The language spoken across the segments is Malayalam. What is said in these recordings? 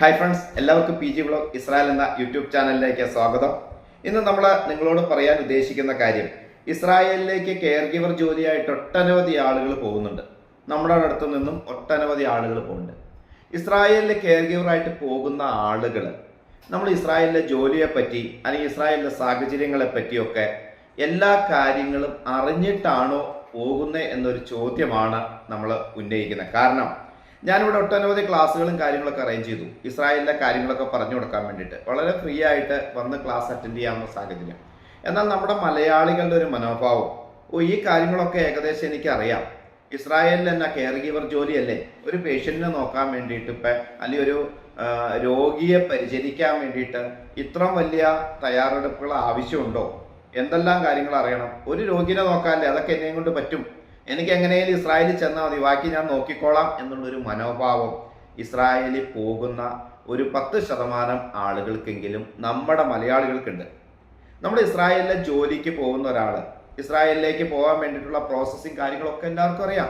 ഹായ് ഫ്രണ്ട്സ് എല്ലാവർക്കും പി ജി ബ്ലോഗ് ഇസ്രായേൽ എന്ന യൂട്യൂബ് ചാനലിലേക്ക് സ്വാഗതം. ഇന്ന് നമ്മൾ നിങ്ങളോട് പറയാൻ ഉദ്ദേശിക്കുന്ന കാര്യം ഇസ്രായേലിലേക്ക് കെയർ ഗിവർ ജോലിയായിട്ട് ഒട്ടനവധി ആളുകൾ പോകുന്നുണ്ട്. നമ്മുടെ അടുത്ത് നിന്നും ഒട്ടനവധി ആളുകൾ പോകുന്നുണ്ട്. ഇസ്രായേലിലെ കെയർ ഗിവറായിട്ട് പോകുന്ന ആളുകൾ നമ്മൾ ഇസ്രായേലിലെ ജോലിയെ പറ്റി അല്ലെങ്കിൽ ഇസ്രായേലിലെ സാഹചര്യങ്ങളെ പറ്റിയൊക്കെ എല്ലാ കാര്യങ്ങളും അറിഞ്ഞിട്ടാണോ പോകുന്നത് എന്നൊരു ചോദ്യമാണ് നമ്മൾ ഉന്നയിക്കുന്നത്. കാരണം ഞാനിവിടെ ഒട്ടനവധി ക്ലാസ്സുകളും കാര്യങ്ങളൊക്കെ അറേഞ്ച് ചെയ്തു. ഇസ്രായേലിലെ കാര്യങ്ങളൊക്കെ പറഞ്ഞു കൊടുക്കാൻ വേണ്ടിയിട്ട്. വളരെ ഫ്രീ ആയിട്ട് വന്ന് ക്ലാസ് അറ്റൻഡ് ചെയ്യാവുന്ന സാഹചര്യം. എന്നാൽ നമ്മുടെ മലയാളികളുടെ ഒരു മനോഭാവം ഓ ഈ കാര്യങ്ങളൊക്കെ ഏകദേശം എനിക്ക് അറിയാം ഇസ്രായേലിൽ തന്നെ കെയർ ഗീവർ ജോലിയല്ലേ? ഒരു പേഷ്യന്റിനെ നോക്കാൻ വേണ്ടിയിട്ട് ഇപ്പം അല്ലെങ്കിൽ ഒരു രോഗിയെ പരിചരിക്കാൻ വേണ്ടിയിട്ട് ഇത്രയും വലിയ തയ്യാറെടുപ്പുകൾ ആവശ്യമുണ്ടോ? എന്തെല്ലാം കാര്യങ്ങൾ അറിയണം? ഒരു രോഗിനെ നോക്കാനല്ലേ അതൊക്കെ എന്നെയും കൊണ്ട് പറ്റും. എനിക്ക് എങ്ങനെയും ഇസ്രായേലിൽ ചെന്നാൽ മതി. ബാക്കി ഞാൻ നോക്കിക്കോളാം എന്നുള്ളൊരു മനോഭാവം ഇസ്രായേലിൽ പോകുന്ന ഒരു പത്ത് ശതമാനം ആളുകൾക്കെങ്കിലും നമ്മുടെ മലയാളികൾക്കുണ്ട്. നമ്മൾ ഇസ്രായേലിലെ ജോലിക്ക് പോകുന്ന ഒരാൾ ഇസ്രായേലിലേക്ക് പോകാൻ വേണ്ടിയിട്ടുള്ള പ്രോസസ്സിങ് കാര്യങ്ങളൊക്കെ എല്ലാവർക്കും അറിയാം.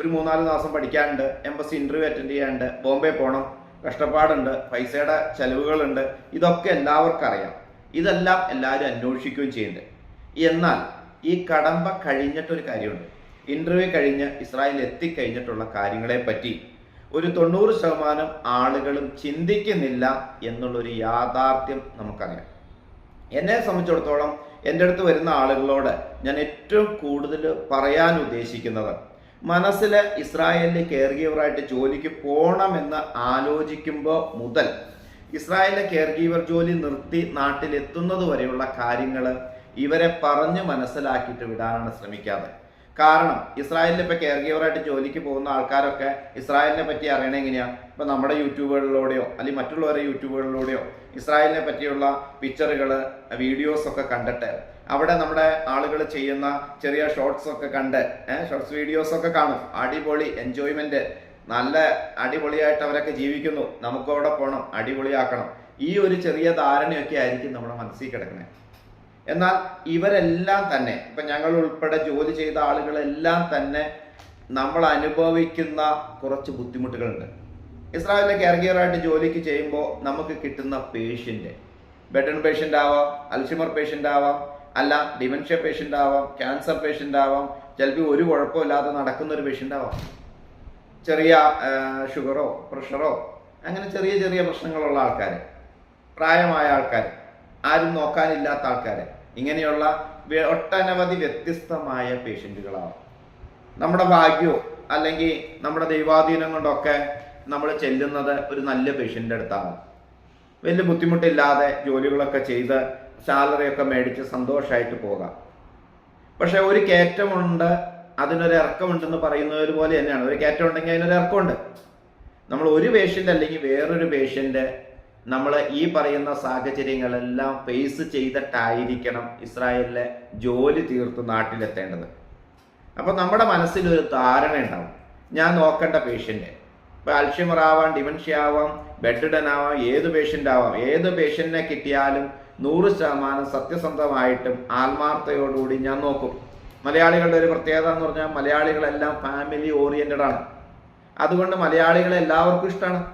ഒരു മൂന്നാൽ മാസം പഠിക്കാനുണ്ട് എംബസി ഇന്റർവ്യൂ അറ്റൻഡ് ചെയ്യാനുണ്ട് ബോംബെ പോകണം കഷ്ടപ്പാടുണ്ട് പൈസയുടെ ചെലവുകളുണ്ട് ഇതൊക്കെ എല്ലാവർക്കും അറിയാം. ഇതെല്ലാം എല്ലാവരും അന്വേഷിക്കുകയും ചെയ്യുന്നുണ്ട്. എന്നാൽ ഈ കടമ്പ കഴിഞ്ഞിട്ടൊരു കാര്യമുണ്ട്. ഇന്റർവ്യൂ കഴിഞ്ഞ് ഇസ്രായേൽ എത്തിക്കഴിഞ്ഞിട്ടുള്ള കാര്യങ്ങളെ പറ്റി ഒരു തൊണ്ണൂറ് ശതമാനം ആളുകളും ചിന്തിക്കുന്നില്ല എന്നുള്ളൊരു യാഥാർത്ഥ്യം നമുക്കറിയാം. എന്നെ സംബന്ധിച്ചിടത്തോളം എന്റെ അടുത്ത് വരുന്ന ആളുകളോട് ഞാൻ ഏറ്റവും കൂടുതൽ പറയാൻ ഉദ്ദേശിക്കുന്നത് മനസ്സിൽ ഇസ്രായേലിൽ കെയർ ജോലിക്ക് പോകണമെന്ന് ആലോചിക്കുമ്പോൾ മുതൽ ഇസ്രായേലിലെ കെയർ ജോലി നിർത്തി നാട്ടിലെത്തുന്നത് വരെയുള്ള കാര്യങ്ങൾ ഇവരെ പറഞ്ഞ് മനസ്സിലാക്കിയിട്ട് വിടാനാണ് ശ്രമിക്കാതെ കാരണം ഇസ്രായേലിൽ ഇപ്പോൾ കെയർ ഗീവറായിട്ട് ജോലിക്ക് പോകുന്ന ആൾക്കാരൊക്കെ ഇസ്രായേലിനെ പറ്റി അറിയണ എങ്ങനെയാ? ഇപ്പോൾ നമ്മുടെ യൂട്യൂബുകളിലൂടെയോ അല്ലെങ്കിൽ മറ്റുള്ളവരുടെ യൂട്യൂബുകളിലൂടെയോ ഇസ്രായേലിനെ പറ്റിയുള്ള പിക്ചറുകൾ വീഡിയോസൊക്കെ കണ്ടിട്ട് അവിടെ നമ്മുടെ ആളുകൾ ചെയ്യുന്ന ചെറിയ ഷോർട്സ് ഒക്കെ കണ്ട് ഷോർട്സ് വീഡിയോസൊക്കെ കാണും. അടിപൊളി എൻജോയ്മെന്റ് നല്ല അടിപൊളിയായിട്ട് അവരൊക്കെ ജീവിക്കുന്നു. നമുക്കവിടെ പോകണം അടിപൊളിയാക്കണം. ഈ ഒരു ചെറിയ ധാരണയൊക്കെ ആയിരിക്കും നമ്മുടെ മനസ്സിൽ കിടക്കുന്നത് എന്നാൽ ഇവരെല്ലാം തന്നെ ഇപ്പം ഞങ്ങൾ ഉൾപ്പെടെ ജോലി ചെയ്ത ആളുകളെല്ലാം തന്നെ നമ്മൾ അനുഭവിക്കുന്ന കുറച്ച് ബുദ്ധിമുട്ടുകളുണ്ട്. ഇസ്രായേലിലെ കെയർ ജോലിക്ക് ചെയ്യുമ്പോൾ നമുക്ക് കിട്ടുന്ന പേഷ്യന്റ് ബെഡൺ പേഷ്യന്റ് ആവാം അൽഷിമർ പേഷ്യന്റ് ആവാം അല്ല ഡിമെൻഷ്യ പേഷ്യന്റ് ആവാം ക്യാൻസർ പേഷ്യന്റ് ആവാം ചിലപ്പോൾ ഒരു കുഴപ്പമില്ലാതെ നടക്കുന്ന ഒരു പേഷ്യന്റ് ആവാം. ചെറിയ ഷുഗറോ പ്രഷറോ അങ്ങനെ ചെറിയ ചെറിയ പ്രശ്നങ്ങളുള്ള ആൾക്കാർ പ്രായമായ ആൾക്കാർ ആരും നോക്കാനില്ലാത്ത ആൾക്കാരെ. ഇങ്ങനെയുള്ള ഒട്ടനവധി വ്യത്യസ്തമായ പേഷ്യന്റുകളാണ്. നമ്മുടെ ഭാഗ്യവും അല്ലെങ്കിൽ നമ്മുടെ ദൈവാധീനം കൊണ്ടൊക്കെ നമ്മൾ ചെല്ലുന്നത് ഒരു നല്ല പേഷ്യന്റെ അടുത്താണ്. വലിയ ബുദ്ധിമുട്ടില്ലാതെ ജോലികളൊക്കെ ചെയ്ത് സാലറിയൊക്കെ മേടിച്ച് സന്തോഷമായിട്ട് പോകാം. പക്ഷെ ഒരു കയറ്റമുണ്ട് അതിനൊരു ഇറക്കമുണ്ടെന്ന് പറയുന്നത് പോലെ തന്നെയാണ്. ഒരു കയറ്റം ഉണ്ടെങ്കിൽ അതിനൊരു ഇറക്കമുണ്ട്. നമ്മൾ ഒരു പേഷ്യന്റ് അല്ലെങ്കിൽ വേറൊരു പേഷ്യന്റ് നമ്മൾ ഈ പറയുന്ന സാഹചര്യങ്ങളെല്ലാം ഫേസ് ചെയ്തിട്ടായിരിക്കണം ഇസ്രായേലിലെ ജോലി തീർത്ത് നാട്ടിലെത്തേണ്ടത്. അപ്പോൾ നമ്മുടെ മനസ്സിൽ ഒരു ധാരണ ഉണ്ടാവും. ഞാൻ നോക്കേണ്ട പേഷ്യന്റ് ഇപ്പോൾ അൽഷിമർ ആവാം ഡിമെൻഷ്യ ആവാം ബെഡ്ഡൻ ആവാം ഏത് പേഷ്യന്റ് ആവാം ഏത് പേഷ്യന്റിനെ കിട്ടിയാലും നൂറ് ശതമാനം സത്യസന്ധമായിട്ടും ആത്മാർത്ഥയോടുകൂടി ഞാൻ നോക്കും. മലയാളികളുടെ ഒരു പ്രത്യേകത എന്ന് പറഞ്ഞാൽ മലയാളികളെല്ലാം ഫാമിലി ഓറിയന്റഡ് ആണ്. അതുകൊണ്ട് മലയാളികളെ എല്ലാവർക്കും ഇഷ്ടമാണ്.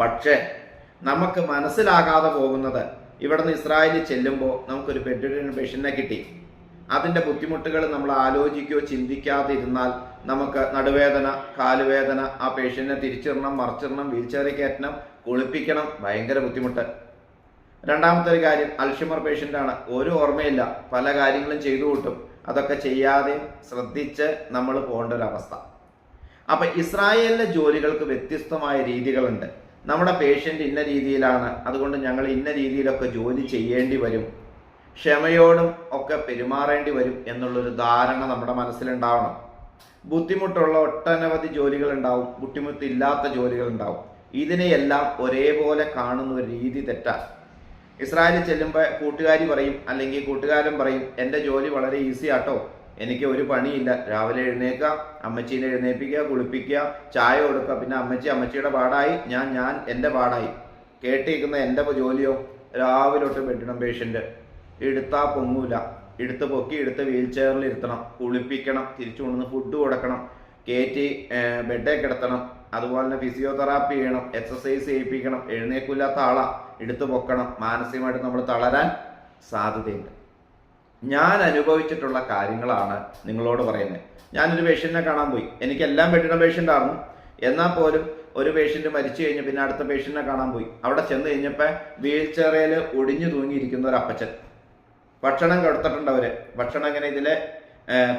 പക്ഷേ നമുക്ക് മനസ്സിലാകാതെ പോകുന്നത് ഇവിടുന്ന് ഇസ്രായേലിൽ ചെല്ലുമ്പോൾ നമുക്കൊരു ബെഡ് പെഷനെ കിട്ടി. അതിന്റെ ബുദ്ധിമുട്ടുകൾ നമ്മൾ ആലോചിക്കുകയോ ചിന്തിക്കാതെ ഇരുന്നാൽ നമുക്ക് നടുവേദന കാലുവേദന ആ പേഷ്യനെ തിരിച്ചിടണം മറിച്ചിടണം വീൽ ചെയറിൽ കയറ്റണം കുളിപ്പിക്കണം ഭയങ്കര ബുദ്ധിമുട്ട്. രണ്ടാമത്തെ ഒരു കാര്യം അൽഷിമർ പേഷ്യന്റാണ് ഒരു ഓർമ്മയില്ല. പല കാര്യങ്ങളും ചെയ്തു കൂട്ടും. അതൊക്കെ ചെയ്യാതെ ശ്രദ്ധിച്ച് നമ്മൾ പോകേണ്ട ഒരു അവസ്ഥ. അപ്പം ഇസ്രായേലിലെ ജോലികൾക്ക് വ്യത്യസ്തമായ രീതികളുണ്ട്. നമ്മുടെ പേഷ്യന്റ് ഇന്ന രീതിയിലാണ് അതുകൊണ്ട് ഞങ്ങൾ ഇന്ന രീതിയിലൊക്കെ ജോലി ചെയ്യേണ്ടി വരും ക്ഷമയോടും ഒക്കെ പെരുമാറേണ്ടി വരും എന്നുള്ളൊരു ധാരണ നമ്മുടെ മനസ്സിലുണ്ടാവണം. ബുദ്ധിമുട്ടുള്ള ഒട്ടനവധി ജോലികൾ ഉണ്ടാവും ബുദ്ധിമുട്ടില്ലാത്ത ജോലികൾ ഉണ്ടാവും ഇതിനെയെല്ലാം ഒരേപോലെ കാണുന്ന ഒരു രീതി തെറ്റാണ് ഇസ്രായേലിൽ ചെല്ലുമ്പോൾ കൂട്ടുകാരി പറയും അല്ലെങ്കിൽ കൂട്ടുകാരൻ പറയും എന്റെ ജോലി വളരെ ഈസി ആട്ടോ. എനിക്ക് ഒരു പണിയില്ല. രാവിലെ എഴുന്നേക്കാം അമ്മച്ചീനെ എഴുന്നേൽപ്പിക്കുക കുളിപ്പിക്കുക ചായ കൊടുക്കുക. പിന്നെ അമ്മച്ചി അമ്മച്ചിയുടെ പാടായി. ഞാൻ ഞാൻ എന്റെ പാടായി. കേട്ടിരിക്കുന്ന എന്റെ ജോലിയോ? രാവിലെ തൊട്ട് ബെഡിടം പേഷ്യന്റ് എടുത്താൽ പൊങ്ങൂല. എടുത്ത് പൊക്കി എടുത്ത് വീൽ ചെയറിൽ ഇരുത്തണം. കുളിപ്പിക്കണം തിരിച്ചു കൊണ്ടുവന്ന് ഫുഡ് കൊടുക്കണം. കയറ്റി ബെഡേ കിടത്തണം അതുപോലെ തന്നെ ഫിസിയോതെറാപ്പി ചെയ്യണം. എക്സസൈസ് ചെയ്യിപ്പിക്കണം. എഴുന്നേക്കില്ലാത്ത ആളാ. എടുത്തു പൊക്കണം. മാനസികമായിട്ട് നമ്മൾ തളരാൻ സാധ്യതയുണ്ട് ഞാൻ അനുഭവിച്ചിട്ടുള്ള കാര്യങ്ങളാണ് നിങ്ങളോട് പറയുന്നത്. ഞാനൊരു പേഷ്യന്റിനെ കാണാൻ പോയി. എനിക്കെല്ലാം പറ്റുന്ന പേഷ്യന്റ് ആയിരുന്നു എന്നാൽ പോലും ഒരു പേഷ്യന്റ് മരിച്ചു കഴിഞ്ഞ് പിന്നെ അടുത്ത പേഷ്യന്റിനെ കാണാൻ പോയി. അവിടെ ചെന്ന് കഴിഞ്ഞപ്പോൾ വീൽ ചെയറിൽ ഒടിഞ്ഞു തൂങ്ങിയിരിക്കുന്ന ഒരു അപ്പച്ചൻ. ഭക്ഷണം കൊടുത്തിട്ടുണ്ട് അവർ ഭക്ഷണം ഇങ്ങനെ ഇതിലെ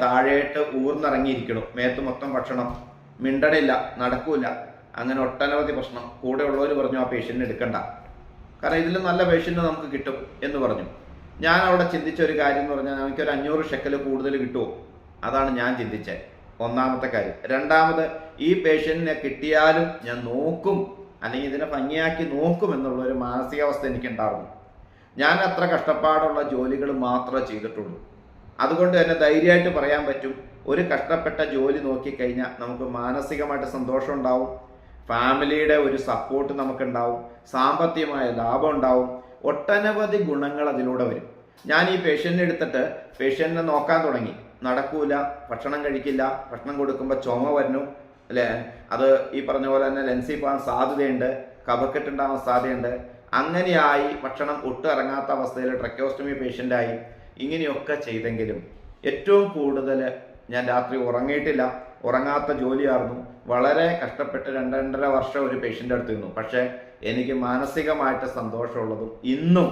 താഴേട്ട് ഊർന്നിറങ്ങിയിരിക്കണം മേത്ത് മൊത്തം ഭക്ഷണം. മിണ്ടണില്ല നടക്കൂല. അങ്ങനെ ഒട്ടനവധി പ്രശ്നം. കൂടെ ഉള്ളവർ പറഞ്ഞു ആ പേഷ്യന്റ് എടുക്കണ്ട. കാരണം ഇതിൽ നല്ല പേഷ്യന്റ് നമുക്ക് കിട്ടും എന്ന് പറഞ്ഞു. ഞാൻ അവിടെ ചിന്തിച്ച ഒരു കാര്യം എന്ന് പറഞ്ഞാൽ എനിക്കൊരു അഞ്ഞൂറ് ഷെക്കൽ കൂടുതൽ കിട്ടുമോ? അതാണ് ഞാൻ ചിന്തിച്ചത് ഒന്നാമത്തെ കാര്യം. രണ്ടാമത് ഈ പേഷ്യന്റിനെ കിട്ടിയാലും ഞാൻ നോക്കും. അല്ലെങ്കിൽ ഇതിനെ ഭംഗിയാക്കി നോക്കും എന്നുള്ള ഒരു മാനസികാവസ്ഥ എനിക്കുണ്ടായിരുന്നു ഞാൻ അത്ര കഷ്ടപ്പാടുള്ള ജോലികൾ മാത്രമേ ചെയ്തിട്ടുള്ളൂ. അതുകൊണ്ട് തന്നെ ധൈര്യമായിട്ട് പറയാൻ പറ്റും. ഒരു കഷ്ടപ്പെട്ട ജോലി നോക്കിക്കഴിഞ്ഞാൽ നമുക്ക് മാനസികമായിട്ട് സന്തോഷം ഉണ്ടാവും ഫാമിലിയുടെ ഒരു സപ്പോർട്ട് നമുക്കുണ്ടാവും. സാമ്പത്തികമായ ലാഭം ഉണ്ടാവും. ഒട്ടനവധി ഗുണങ്ങൾ അതിലൂടെ വരും. ഞാൻ ഈ പേഷ്യന്റിനെ എടുത്തിട്ട് പേഷ്യന്റിനെ നോക്കാൻ തുടങ്ങി. നടക്കൂല ഭക്ഷണം കഴിക്കില്ല ഭക്ഷണം കൊടുക്കുമ്പോൾ ചുമ വരുന്നു അല്ലേ? അത് ഈ പറഞ്ഞ പോലെ തന്നെ ലെൻസി പോകാൻ സാധ്യതയുണ്ട് കഫക്കെട്ടുണ്ടാകാൻ സാധ്യതയുണ്ട്. അങ്ങനെയായി ഭക്ഷണം ഒട്ടും ഇറങ്ങാത്ത അവസ്ഥയിൽ ട്രക്കോസ്റ്റമി പേഷ്യന്റായി ഇങ്ങനെയൊക്കെ ചെയ്തെങ്കിലും ഏറ്റവും കൂടുതൽ ഞാൻ രാത്രി ഉറങ്ങിയിട്ടില്ല. ഉറങ്ങാത്ത ജോലിയായിരുന്നു. വളരെ കഷ്ടപ്പെട്ട് രണ്ട് രണ്ടര വർഷം ഒരു പേഷ്യന്റെ അടുത്ത് നിന്നു. പക്ഷേ എനിക്ക് മാനസികമായിട്ട് സന്തോഷമുള്ളതും ഇന്നും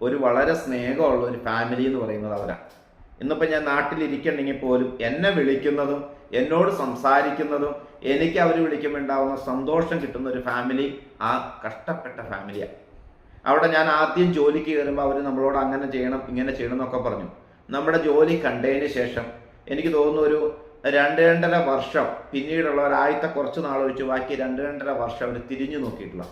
ഒരു വളരെ സ്നേഹമുള്ള ഒരു ഫാമിലി എന്ന് പറയുന്നത് അവരാണ്. ഇന്നിപ്പോൾ ഞാൻ നാട്ടിലിരിക്കണമെങ്കിൽ പോലും എന്നെ വിളിക്കുന്നതും എന്നോട് സംസാരിക്കുന്നതും എനിക്ക് അവർ വിളിക്കുമ്പോൾ ഉണ്ടാകുന്ന സന്തോഷം കിട്ടുന്ന ഒരു ഫാമിലി ആ കഷ്ടപ്പെട്ട ഫാമിലിയാണ് അവിടെ ഞാൻ ആദ്യം ജോലിക്ക് കയറുമ്പോൾ അവർ നമ്മളോട് അങ്ങനെ ചെയ്യണം ഇങ്ങനെ ചെയ്യണം എന്നൊക്കെ പറഞ്ഞു. നമ്മുടെ ജോലി കണ്ടതിന് ശേഷം എനിക്ക് തോന്നുന്നു ഒരു രണ്ട് രണ്ടര വർഷം പിന്നീടുള്ള ഒരാഴ്ച കുറച്ച് നാളൊഴിച്ച് ബാക്കി രണ്ട് രണ്ടര വർഷം അവർ തിരിഞ്ഞു നോക്കിയിട്ടുള്ള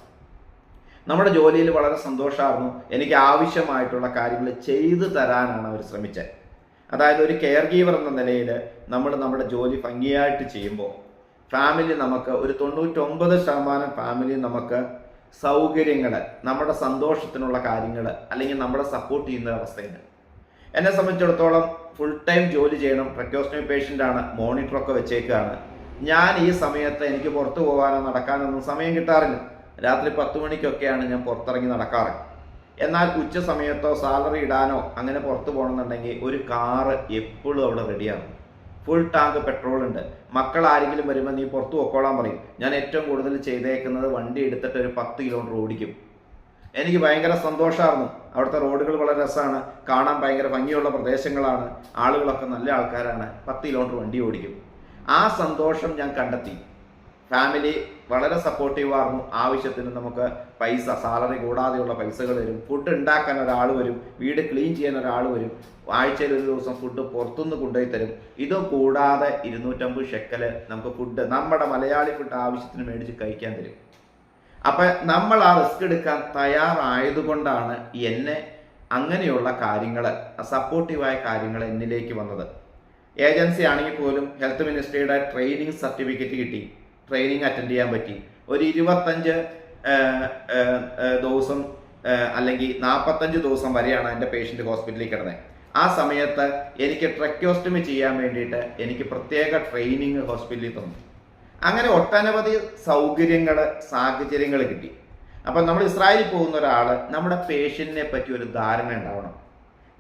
നമ്മുടെ ജോലിയിൽ വളരെ സന്തോഷമായിരുന്നു. എനിക്ക് ആവശ്യമായിട്ടുള്ള കാര്യങ്ങൾ ചെയ്തു തരാനാണ് അവർ ശ്രമിച്ചത്. അതായത് ഒരു കെയർ ഗീവർ എന്ന നിലയിൽ നമ്മൾ നമ്മുടെ ജോലി ഭംഗിയായിട്ട് ചെയ്യുമ്പോൾ ഫാമിലി നമുക്ക് ഒരു തൊണ്ണൂറ്റൊമ്പത് ശതമാനം ഫാമിലി നമുക്ക് സൗകര്യങ്ങൾ നമ്മുടെ സന്തോഷത്തിനുള്ള കാര്യങ്ങൾ അല്ലെങ്കിൽ നമ്മളെ സപ്പോർട്ട് ചെയ്യുന്ന അവസ്ഥയുണ്ട്. എന്നെ സംബന്ധിച്ചിടത്തോളം ഫുൾ ടൈം ജോലി ചെയ്യണം ട്രക്കോസ്റ്റമി പേഷ്യന്റ് ആണ് മോണിറ്ററൊക്കെ വെച്ചേക്കാണ്. ഞാൻ ഈ സമയത്ത് എനിക്ക് പുറത്തു പോകാനോ നടക്കാനൊന്നും സമയം കിട്ടാറില്ല. രാത്രി പത്ത് മണിക്കൊക്കെയാണ് ഞാൻ പുറത്തിറങ്ങി നടക്കാറ്. എന്നാൽ ഉച്ച സമയത്തോ സാലറി ഇടാനോ അങ്ങനെ പുറത്തു പോകണമെന്നുണ്ടെങ്കിൽ ഒരു കാറ് എപ്പോഴും അവിടെ റെഡിയാണ്. ഫുൾ ടാങ്ക് പെട്രോൾ ഉണ്ട്. മക്കൾ ആരെങ്കിലും വരുമ്പോൾ നീ പുറത്തു പൊക്കോളാൻ പറയും. ഞാൻ ഏറ്റവും കൂടുതൽ ചെയ്തേക്കുന്നത് വണ്ടി എടുത്തിട്ട് ഒരു പത്ത് കിലോമീറ്റർ ഓടിക്കും. എനിക്ക് ഭയങ്കര സന്തോഷമായിരുന്നു അവിടുത്തെ റോഡുകൾ വളരെ രസമാണ്. കാണാൻ ഭയങ്കര ഭംഗിയുള്ള പ്രദേശങ്ങളാണ്. ആളുകളൊക്കെ നല്ല ആൾക്കാരാണ്. പത്ത് കിലോമീറ്റർ വണ്ടി ഓടിക്കും. ആ സന്തോഷം ഞാൻ കണ്ടെത്തി. ഫാമിലി വളരെ സപ്പോർട്ടീവ് ആയിരുന്നു ആവശ്യത്തിന് നമുക്ക് പൈസ സാലറി കൂടാതെയുള്ള പൈസകൾ വരും. ഫുഡ് ഉണ്ടാക്കാൻ ഒരാൾ വരും. വീട് ക്ലീൻ ചെയ്യാൻ ഒരാൾ വരും. ആഴ്ചയിൽ ഒരു ദിവസം ഫുഡ് പുറത്തുനിന്ന് കൊണ്ടുപോയി തരും. ഇത് കൂടാതെ ഇരുന്നൂറ്റമ്പത് ഷെക്കൽ നമുക്ക് ഫുഡ് നമ്മുടെ മലയാളി ഫുഡ് ആവശ്യത്തിന് മേടിച്ച് കഴിക്കാൻ തരും. അപ്പൊ നമ്മൾ ആ റിസ്ക് എടുക്കാൻ തയ്യാറായതുകൊണ്ടാണ് എന്നെ അങ്ങനെയുള്ള കാര്യങ്ങൾ സപ്പോർട്ടീവായ കാര്യങ്ങൾ എന്നിലേക്ക് വന്നത്. ഏജൻസി ആണെങ്കിൽ പോലും ഹെൽത്ത് മിനിസ്ട്രിയുടെ ട്രെയിനിങ് സർട്ടിഫിക്കറ്റ് കിട്ടി. ട്രെയിനിങ് അറ്റൻഡ് ചെയ്യാൻ പറ്റി. ഒരു ഇരുപത്തഞ്ച് ദിവസം അല്ലെങ്കിൽ നാൽപ്പത്തഞ്ച് ദിവസം വരെയാണ് എന്റെ പേഷ്യന്റ് ഹോസ്പിറ്റലിൽ കിടന്നത് ആ സമയത്ത് എനിക്ക് ട്രക്യോസ്റ്റമി ചെയ്യാൻ വേണ്ടിയിട്ട് എനിക്ക് പ്രത്യേക ട്രെയിനിങ് ഹോസ്പിറ്റലിൽ തന്നു. അങ്ങനെ ഒട്ടനവധി സൗകര്യങ്ങൾ സാഹചര്യങ്ങൾ കിട്ടി. അപ്പം നമ്മൾ ഇസ്രായേലിൽ പോകുന്ന ഒരാൾ നമ്മുടെ പേഷ്യന്റിനെ പറ്റി ഒരു ധാരണ ഉണ്ടാവണം.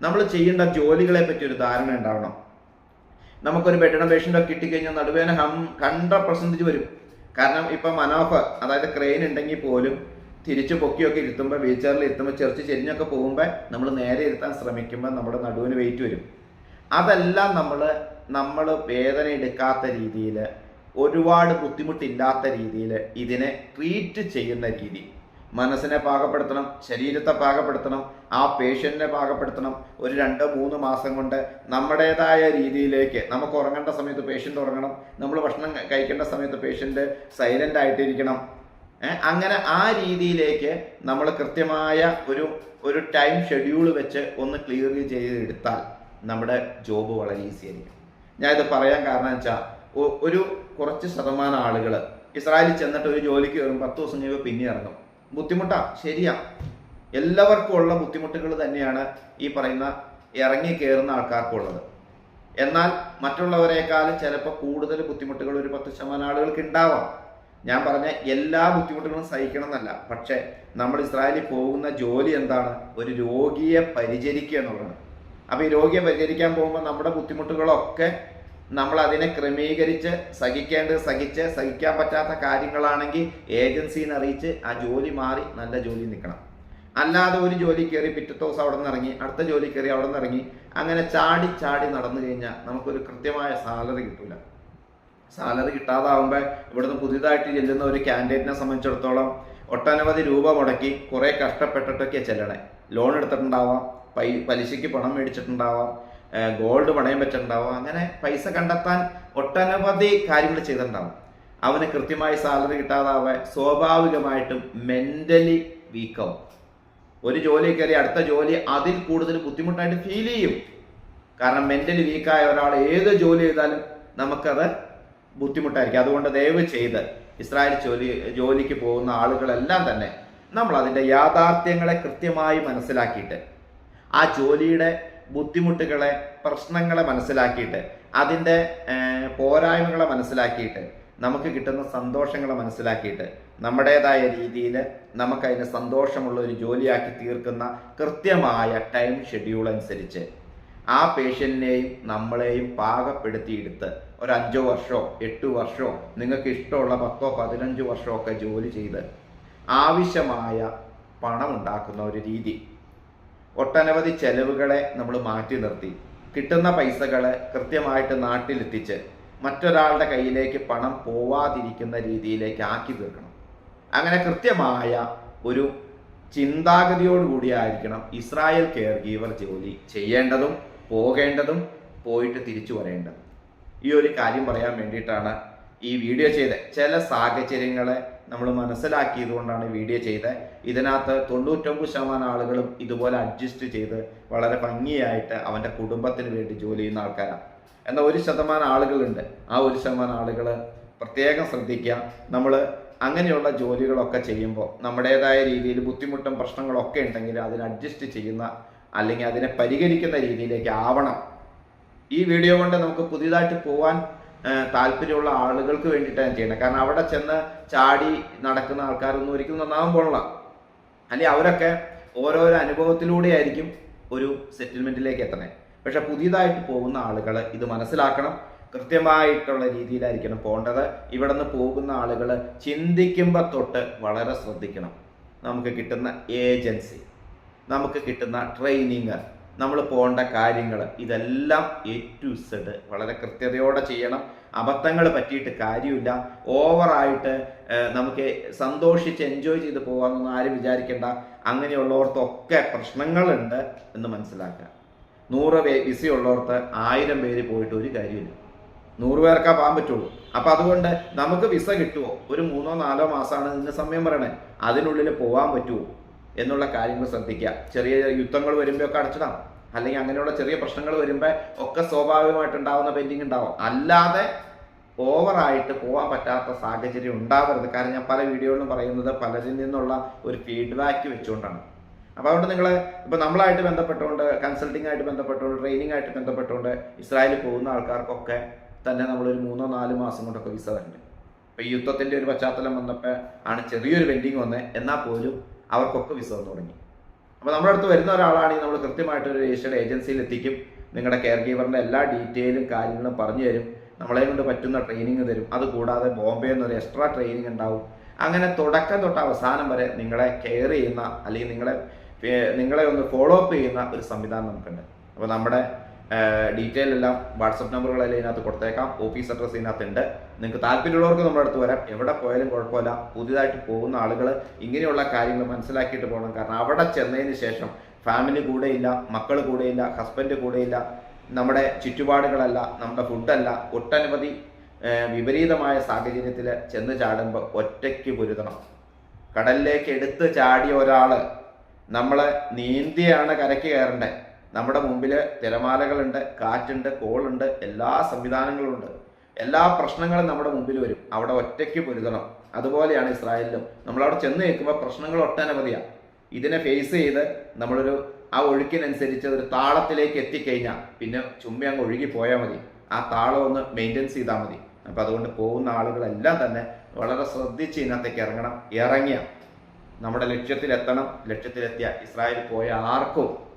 നമ്മൾ ചെയ്യേണ്ട ജോലികളെ പറ്റി ഒരു ധാരണ ഉണ്ടാവണം. നമുക്കൊരു ബെഡിന പേഷ്യന്റൊക്കെ കിട്ടിക്കഴിഞ്ഞാൽ നടുവേന ഹം ഹൺഡ്രഡ് പെർസെന്റേജ് വരും. കാരണം ഇപ്പം മനോഫ് അതായത് ക്രെയിൻ ഉണ്ടെങ്കിൽ പോലും തിരിച്ചു പൊക്കിയൊക്കെ ഇരുത്തുമ്പോൾ വീൽ ചെയറിൽ ഇരുത്തുമ്പോൾ ചെറിച്ച് ചെരിഞ്ഞൊക്കെ പോകുമ്പോൾ നമ്മൾ നേരെ ഇരുത്താൻ ശ്രമിക്കുമ്പോൾ നമ്മുടെ നടുവിന് വെയിറ്റ് വരും. അതെല്ലാം നമ്മൾ നമ്മൾ വേദന എടുക്കാത്ത രീതിയിൽ ഒരുപാട് ബുദ്ധിമുട്ടില്ലാത്ത രീതിയിൽ ഇതിനെ ട്രീറ്റ് ചെയ്യുന്ന രീതി. മനസ്സിനെ പാകപ്പെടുത്തണം ശരീരത്തെ പാകപ്പെടുത്തണം ആ പേഷ്യന്റിനെ പാകപ്പെടുത്തണം ഒരു രണ്ട് മൂന്ന് മാസം കൊണ്ട് നമ്മുടേതായ രീതിയിലേക്ക് നമുക്ക് ഉറങ്ങേണ്ട സമയത്ത് പേഷ്യന്റ് ഉറങ്ങണം. നമ്മൾ ഭക്ഷണം കഴിക്കേണ്ട സമയത്ത് പേഷ്യന്റ് സൈലന്റ് ആയിട്ടിരിക്കണം. അങ്ങനെ ആ രീതിയിലേക്ക് നമ്മൾ കൃത്യമായ ഒരു ഒരു ടൈം ഷെഡ്യൂൾ വെച്ച് ഒന്ന് ക്ലിയർ ചെയ്തെടുത്താൽ നമ്മുടെ ജോബ് വളരെ ഈസി ആയിരിക്കും. ഞാൻ ഇത് പറയാൻ കാരണം വെച്ചാൽ ഒരു കുറച്ച് ശതമാനം ആളുകൾ ഇസ്രായേലിൽ ചെന്നിട്ട് ഒരു ജോലിക്ക് കയറും പത്ത് ദിവസം കഴിയുമ്പോൾ പിന്നെ ഇറങ്ങും ബുദ്ധിമുട്ടാ ശരിയാ. എല്ലാവർക്കും ഉള്ള ബുദ്ധിമുട്ടുകൾ തന്നെയാണ് ഈ പറയുന്ന ഇറങ്ങി കയറുന്ന ആൾക്കാർക്കുള്ളത്. എന്നാൽ മറ്റുള്ളവരെക്കാളും ചിലപ്പോൾ കൂടുതൽ ബുദ്ധിമുട്ടുകൾ ഒരു പത്ത് ശതമാനം ആളുകൾക്ക് ഉണ്ടാവാം. ഞാൻ പറഞ്ഞ എല്ലാ ബുദ്ധിമുട്ടുകളും സഹിക്കണം എന്നല്ല പക്ഷേ നമ്മൾ ഇസ്രായേലിൽ പോകുന്ന ജോലി എന്താണ്? ഒരു രോഗിയെ പരിചരിക്കുക എന്നുള്ളതാണ്. അപ്പോൾ ഈ രോഗിയെ പരിചരിക്കാൻ പോകുമ്പോൾ നമ്മുടെ ബുദ്ധിമുട്ടുകളൊക്കെ നമ്മൾ അതിനെ ക്രമീകരിച്ച് സഹിക്കേണ്ടത് സഹിച്ച് സഹിക്കാൻ പറ്റാത്ത കാര്യങ്ങളാണെങ്കിൽ ഏജൻസിനെ അറിയിച്ച് ആ ജോലി മാറി നല്ല ജോലി നിൽക്കണം. അല്ലാതെ ഒരു ജോലി കയറി പിറ്റത്തെ ദിവസം അവിടെ നിന്ന് ഇറങ്ങി അടുത്ത ജോലി കയറി അവിടെ നിന്ന് ഇറങ്ങി അങ്ങനെ ചാടി ചാടി നടന്നു കഴിഞ്ഞാൽ നമുക്കൊരു കൃത്യമായ സാലറി കിട്ടൂല. സാലറി കിട്ടാതാവുമ്പോൾ ഇവിടുന്ന് പുതിയതായിട്ട് ചെല്ലുന്ന ഒരു കാൻഡിഡേറ്റിനെ സംബന്ധിച്ചിടത്തോളം ഒട്ടനവധി രൂപ മുടക്കി കുറേ കഷ്ടപ്പെട്ടിട്ടൊക്കെ ചെല്ലണേ. ലോൺ എടുത്തിട്ടുണ്ടാവാം പൈ പലിശയ്ക്ക് പണം മേടിച്ചിട്ടുണ്ടാവാം ഗോൾഡ് പണയം വെച്ചിട്ടുണ്ടാവാം അങ്ങനെ പൈസ കണ്ടെത്താൻ ഒട്ടനവധി കാര്യങ്ങൾ ചെയ്തിട്ടുണ്ടാവും. അവന് കൃത്യമായി സാലറി കിട്ടാതാവാൻ സ്വാഭാവികമായിട്ടും മെന്റലി വീക്കാവും. ഒരു ജോലി കയറി അടുത്ത ജോലി അതിൽ കൂടുതൽ ബുദ്ധിമുട്ടായിട്ട് ഫീൽ ചെയ്യും. കാരണം മെന്റലി വീക്കായ ഒരാൾ ഏത് ജോലി ചെയ്താലും നമുക്കത് ബുദ്ധിമുട്ടായിരിക്കും. അതുകൊണ്ട് ദയവ് ചെയ്ത് ഇസ്രായേൽ ജോലി ജോലിക്ക് പോകുന്ന ആളുകളെല്ലാം തന്നെ നമ്മൾ അതിന്റെ യാഥാർത്ഥ്യങ്ങളെ കൃത്യമായി മനസ്സിലാക്കിയിട്ട് ആ ജോലിയുടെ ബുദ്ധിമുട്ടുകളെ പ്രശ്നങ്ങളെ മനസ്സിലാക്കിയിട്ട് അതിന്റെ പോരായ്മകളെ മനസ്സിലാക്കിയിട്ട് നമുക്ക് കിട്ടുന്ന സന്തോഷങ്ങളെ മനസ്സിലാക്കിയിട്ട് നമ്മുടേതായ രീതിയിൽ നമുക്കതിന് സന്തോഷമുള്ള ഒരു ജോലിയാക്കി തീർക്കുന്ന കൃത്യമായ ടൈം ഷെഡ്യൂൾ അനുസരിച്ച് ആ പേഷ്യന്റിനെയും നമ്മളെയും പാകപ്പെടുത്തിയെടുത്ത് ഒരു അഞ്ചോ വർഷമോ എട്ട് വർഷമോ നിങ്ങൾക്ക് ഇഷ്ടമുള്ള പത്തോ പതിനഞ്ചോ വർഷമോ ഒക്കെ ജോലി ചെയ്ത് ആവശ്യമായ പണം ഉണ്ടാക്കുന്ന ഒരു രീതി. ഒട്ടനവധി ചെലവുകളെ നമ്മൾ മാറ്റി നിർത്തി. കിട്ടുന്ന പൈസകളെ കൃത്യമായിട്ട് നാട്ടിലെത്തിച്ച് മറ്റൊരാളുടെ കയ്യിലേക്ക് പണം പോവാതിരിക്കുന്ന രീതിയിലേക്ക് ആക്കി തീർക്കണം. അങ്ങനെ കൃത്യമായ ഒരു ചിന്താഗതിയോടുകൂടിയായിരിക്കണം ഇസ്രായേൽ കെയർ ഗീവർ ജോലി ചെയ്യേണ്ടതും പോകേണ്ടതും പോയിട്ട് തിരിച്ചു വരേണ്ടതും. ഈ ഒരു കാര്യം പറയാൻ വേണ്ടിയിട്ടാണ് ഈ വീഡിയോ ചെയ്തത്. ചില സാഹചര്യങ്ങളെ നമ്മൾ മനസ്സിലാക്കിയത് കൊണ്ടാണ് വീഡിയോ ചെയ്തത്. ഇതിനകത്ത് തൊണ്ണൂറ്റൊമ്പത് ശതമാനം ആളുകളും ഇതുപോലെ അഡ്ജസ്റ്റ് ചെയ്ത് വളരെ ഭംഗിയായിട്ട് അവന്റെ കുടുംബത്തിന് വേണ്ടി ജോലി ചെയ്യുന്ന ആൾക്കാരാണ്. എന്നാൽ ഒരു ശതമാനം ആളുകളുണ്ട്. ആ ഒരു ശതമാനം ആളുകൾ പ്രത്യേകം ശ്രദ്ധിക്കുക. നമ്മൾ അങ്ങനെയുള്ള ജോലികളൊക്കെ ചെയ്യുമ്പോൾ നമ്മുടേതായ രീതിയിൽ ബുദ്ധിമുട്ടും പ്രശ്നങ്ങളൊക്കെ ഉണ്ടെങ്കിൽ അതിന് അഡ്ജസ്റ്റ് ചെയ്യുന്ന അല്ലെങ്കിൽ അതിനെ പരിഹരിക്കുന്ന രീതിയിലേക്ക് ആവണം. ഈ വീഡിയോ കൊണ്ട് നമുക്ക് പുതിയതായിട്ട് പോവാൻ താല്പര്യമുള്ള ആളുകൾക്ക് വേണ്ടിയിട്ടാണ് ചെയ്യുന്നത് കാരണം അവിടെ ചെന്ന് ചാടി നടക്കുന്ന ആൾക്കാരൊന്നും ഒരിക്കലും നന്നാവാൻ പോലുള്ള അല്ലെങ്കിൽ അവരൊക്കെ ഓരോരോ അനുഭവത്തിലൂടെ ആയിരിക്കും ഒരു സെറ്റിൽമെന്റിലേക്ക് എത്തണേ പക്ഷെ പുതിയതായിട്ട് പോകുന്ന ആളുകൾ ഇത് മനസ്സിലാക്കണം. കൃത്യമായിട്ടുള്ള രീതിയിലായിരിക്കണം പോകേണ്ടത് ഇവിടെ നിന്ന് പോകുന്ന ആളുകൾ ചിന്തിക്കുമ്പോൾ തൊട്ട് വളരെ ശ്രദ്ധിക്കണം. നമുക്ക് കിട്ടുന്ന ഏജൻസി നമുക്ക് കിട്ടുന്ന ട്രെയിനിങ് നമ്മൾ പോകേണ്ട കാര്യങ്ങൾ ഇതെല്ലാം എ ടു സെഡ് വളരെ കൃത്യതയോടെ ചെയ്യണം. അബദ്ധങ്ങൾ പറ്റിയിട്ട് കാര്യമില്ല. ഓവറായിട്ട് നമുക്ക് സന്തോഷിച്ച് എൻജോയ് ചെയ്ത് പോകാമെന്നൊന്നും ആരും വിചാരിക്കേണ്ട. അങ്ങനെയുള്ളവർക്കൊക്കെ പ്രശ്നങ്ങളുണ്ട് എന്ന് മനസ്സിലാക്കുക. നൂറ് പേ വിസയുള്ളവർക്ക് ആയിരം പേര് പോയിട്ട് ഒരു കാര്യമില്ല. നൂറ് പേർക്കാ പോകാൻ പറ്റുള്ളൂ. അപ്പൊ അതുകൊണ്ട് നമുക്ക് വിസ കിട്ടുമോ ഒരു മൂന്നോ നാലോ മാസമാണ് ഇതിന്റെ സമയം പറയണേ. അതിനുള്ളിൽ പോകാൻ പറ്റുമോ എന്നുള്ള കാര്യങ്ങൾ ശ്രദ്ധിക്കുക. ചെറിയ യുദ്ധങ്ങൾ വരുമ്പോഴൊക്കെ അടച്ചിടാം. അല്ലെങ്കിൽ അങ്ങനെയുള്ള ചെറിയ പ്രശ്നങ്ങൾ വരുമ്പോൾ ഒക്കെ സ്വാഭാവികമായിട്ട് ഉണ്ടാവുന്ന പെൻഡിങ് ഉണ്ടാവും. അല്ലാതെ ഓവറായിട്ട് പോകാൻ പറ്റാത്ത സാഹചര്യം ഉണ്ടാവരുത്. കാരണം ഞാൻ പല വീഡിയോകളിലും പറയുന്നത് പലരിൽ നിന്നുള്ള ഒരു ഫീഡ്ബാക്ക് വെച്ചുകൊണ്ടാണ്. അപ്പോൾ അതുകൊണ്ട് നിങ്ങൾ ഇപ്പോൾ നമ്മളായിട്ട് ബന്ധപ്പെട്ടുകൊണ്ട് കൺസൾട്ടിംഗ് ആയിട്ട് ബന്ധപ്പെട്ടുകൊണ്ട് ട്രെയിനിങ് ആയിട്ട് ബന്ധപ്പെട്ടുകൊണ്ട് ഇസ്രായേലിൽ പോകുന്ന ആൾക്കാർക്കൊക്കെ തന്നെ നമ്മളൊരു മൂന്നോ നാല് മാസം കൊണ്ടൊക്കെ വിസ തരണ്ട് ഇപ്പൊ യുദ്ധത്തിന്റെ ഒരു പശ്ചാത്തലം വന്നപ്പോൾ ആണ് ചെറിയൊരു പെൻഡിങ് വന്നത് എന്നാൽ പോലും അവർക്കൊക്കെ വിസ വന്നു തുടങ്ങി. അപ്പോൾ നമ്മുടെ അടുത്ത് വരുന്ന ഒരാളാണെങ്കിൽ നമ്മൾ കൃത്യമായിട്ട് ഒരു രജിസ്റ്റേഡ് ഏജൻസിയിൽ എത്തിക്കും നിങ്ങളുടെ കെയർ ഗീവറിന്റെ എല്ലാ ഡീറ്റെയിലും കാര്യങ്ങളും പറഞ്ഞു തരും നമ്മളെ കൊണ്ട് പറ്റുന്ന ട്രെയിനിങ് തരും. അതുകൂടാതെ ബോംബെ എന്നൊരു എക്സ്ട്രാ ട്രെയിനിങ് ഉണ്ടാവും. അങ്ങനെ തുടക്കം തൊട്ട് അവസാനം വരെ നിങ്ങളെ കെയർ ചെയ്യുന്ന അല്ലെങ്കിൽ നിങ്ങളെ നിങ്ങളെ ഒന്ന് ഫോളോ അപ്പ് ചെയ്യുന്ന ഒരു സംവിധാനം നമുക്കുണ്ട്. അപ്പോൾ നമ്മുടെ ഡീറ്റെയിൽ എല്ലാം വാട്സപ്പ് നമ്പറുകളെല്ലാം ഇതിനകത്ത് കൊടുത്തേക്കാം. ഓഫീസ് അഡ്രസ്സ് ഇതിനകത്ത് ഉണ്ട് നിങ്ങൾക്ക് താല്പര്യമുള്ളവർക്ക് നമ്മുടെ അടുത്ത് വരാം. എവിടെ പോയാലും കുഴപ്പമില്ല. പുതിയതായിട്ട് പോകുന്ന ആളുകൾ ഇങ്ങനെയുള്ള കാര്യങ്ങൾ മനസ്സിലാക്കിയിട്ട് പോകണം. കാരണം അവിടെ ചെന്നതിന് ശേഷം ഫാമിലി കൂടെയില്ല മക്കൾ കൂടെയില്ല ഹസ്ബൻഡ് കൂടെയില്ല നമ്മുടെ ചുറ്റുപാടുകളല്ല നമ്മുടെ ഫുഡല്ല ഒട്ടനവധി വിപരീതമായ സാഹചര്യത്തിൽ ചെന്ന് ചാടുമ്പോൾ ഒറ്റയ്ക്ക് പൊരുതണം. കടലിലേക്ക് എടുത്ത് ചാടിയ ഒരാൾ നമ്മളെ നീന്തിയാണ് കരയ്ക്ക് കയറേണ്ടത് നമ്മുടെ മുമ്പിൽ തിരമാലകളുണ്ട് കാറ്റുണ്ട് കോളുണ്ട് എല്ലാ സംവിധാനങ്ങളുമുണ്ട്. എല്ലാ പ്രശ്നങ്ങളും നമ്മുടെ മുമ്പിൽ വരും. അവിടെ ഒറ്റയ്ക്ക് പൊരുതണം. അതുപോലെയാണ് ഇസ്രായേലിലും. നമ്മളവിടെ ചെന്ന് നിൽക്കുമ്പോൾ പ്രശ്നങ്ങൾ ഒട്ടനവധിയാണ് ഇതിനെ ഫേസ് ചെയ്ത് നമ്മളൊരു ആ ഒഴുക്കിനനുസരിച്ച് ഒരു താളത്തിലേക്ക് എത്തിക്കഴിഞ്ഞാൽ പിന്നെ ചുമ്മ അങ്ങ് ഒഴുകി പോയാൽ മതി. ആ താളം ഒന്ന് മെയിന്റെനൻസ് ചെയ്താൽ മതി. അപ്പോൾ അതുകൊണ്ട് പോകുന്ന ആളുകളെല്ലാം തന്നെ വളരെ ശ്രദ്ധിച്ച് ഇതിനകത്തേക്ക് ഇറങ്ങണം ഇറങ്ങിയ. നമ്മുടെ ലക്ഷ്യത്തിലെത്തണം. ലക്ഷ്യത്തിലെത്തിയ ഇസ്രായേൽ പോയ ആർക്കും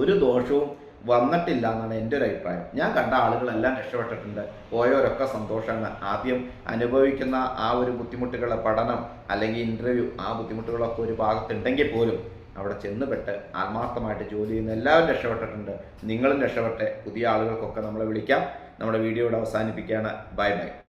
ഒരു ദോഷവും വന്നിട്ടില്ല എന്നാണ് എന്റെ ഒരു അഭിപ്രായം. ഞാൻ കണ്ട ആളുകളെല്ലാം രക്ഷപ്പെട്ടിട്ടുണ്ട്. പോയവരൊക്കെ സന്തോഷമാണ്. ആദ്യം അനുഭവിക്കുന്ന ആ ഒരു ബുദ്ധിമുട്ടുകളെ പഠനം അല്ലെങ്കിൽ ഇന്റർവ്യൂ ആ ബുദ്ധിമുട്ടുകളൊക്കെ ഒരു ഭാഗത്തുണ്ടെങ്കിൽ പോലും അവിടെ ചെന്നുപെട്ട് ആത്മാർത്ഥമായിട്ട് ജോലി ചെയ്യുന്ന എല്ലാവരും രക്ഷപ്പെട്ടിട്ടുണ്ട്. നിങ്ങളും രക്ഷപ്പെട്ടെ പുതിയ ആളുകൾക്കൊക്കെ നമ്മളെ വിളിക്കാം. നമ്മുടെ വീഡിയോ ഇവിടെ അവസാനിപ്പിക്കുകയാണ്. Bye bye.